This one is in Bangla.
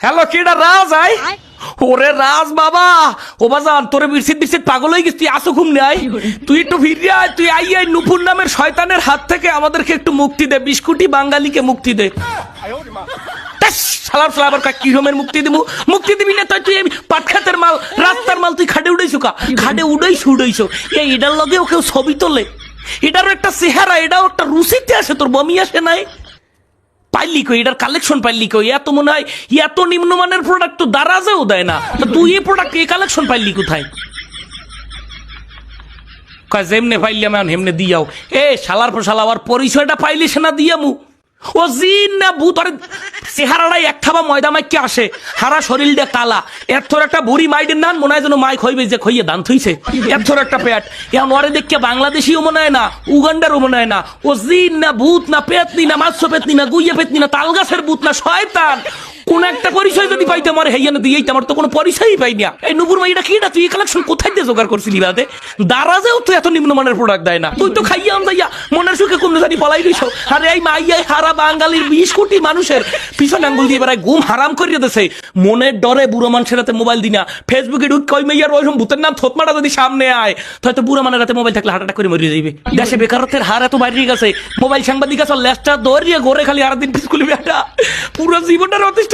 হ্যালো কেডা রাজ আই? ওরে রাজ বাবা। ও বাজান তোরে বিরসিত বিরসিত পাগল হয়ে গেছিস তুই আসো ঘুম নাই তুই একটু ফিরে আয় তুই আই আই নুপুর নামের শয়তানের হাত থেকে আমাদেরকে একটু মুক্তি দে বিস্কুটি বাঙালিকে মুক্তি দে। শালার শালা আবার কি রকমের মুক্তি দিব? মুক্তি দিবি না তুই তুই এই পাটখাতের মাল রাস্তার মাল তুই খাডে উড়াইছো কা? খাডে উড়াইছো উড়াইছো। এই এটার লগেও কেউ ছবি তোলে। এটারও একটা চেহারা এটাও একটা রুচিতে আসে তোর বমি আসে নাই? পাইলি কই? এটার কালেকশন পাইলি কই? এত মনে হয় এত নিম্নমানের প্রোডাক্ট তো দারাজেও দেয় না। তুই এই প্রোডাক্ট এই কালেকশন পাইলি কোথায়? কয়, যেমনে পাইলি এখন হেমনে দিয়াও। এ, শালার পর শালা আবার পরিচয়টা পাইলি সে না, দিয়ামু। ও জিন না ভূত, আরে চেহারাটাই এক থাবা ময়দা মাইকে আসে। হারা শরীর দিয়ে কালা। এর থর একটা বুড়ি মাইডের নান, মনে হয় যেন মাইক হইবে যে খইয়ে দান থইছে। এর থর একটা পেট। এখন ওরে দেখকে বাংলাদেশিও মনে হয় না, উগান্ডারও মনে হয় না। ও জিন না ভূত না পেতনি না মাছ পেতনি না গুইয়া পেতনি না তাল গাছের ভূত না শয়তান। কোন একটা পরিচয় যদি পাইতে আমার হেইয়ানে দিয়েই আমার তো কোনো পরিচয়ই পাই না। এই নুপুর ভাই, এটা কি এটা? তুই কালেকশন কোথায় দিয়ে জোগাড় করছিলি বাদে? দারাজেও তো এত নিম্নমানের প্রোডাক্ট দেয় না। তুই তো খাইয়া আম যাইয়া মনের সুখে কোন জানি পলাই দিছ আরে এই মাইয়াই হারা বাঙালির বিশ কোটি মানুষের পিছন আঙ্গুল দিয়ে বেড়ায়, ঘুম হারাম করিয়ে দিছে। মনের ডরে বুড়ো মানুষের রাতে মোবাইল দিনা। ফেসবুকে ঢুক, কই মেয়ার ওই ভূতের নাম থোত মারা যদি সামনে আয়। হয়তো বুড়ো মানের রাতে মোবাইল থাকলে হাট করে মরিয়ে যাবে দেশে বেকারত্বের হার এত বাইরে গেছে। মোবাইল সাংবাদিক আছে লেসটা দৌড়িয়ে ঘরে খালি আর দিন বেটা পুরো জীবনটা অতিষ্ঠ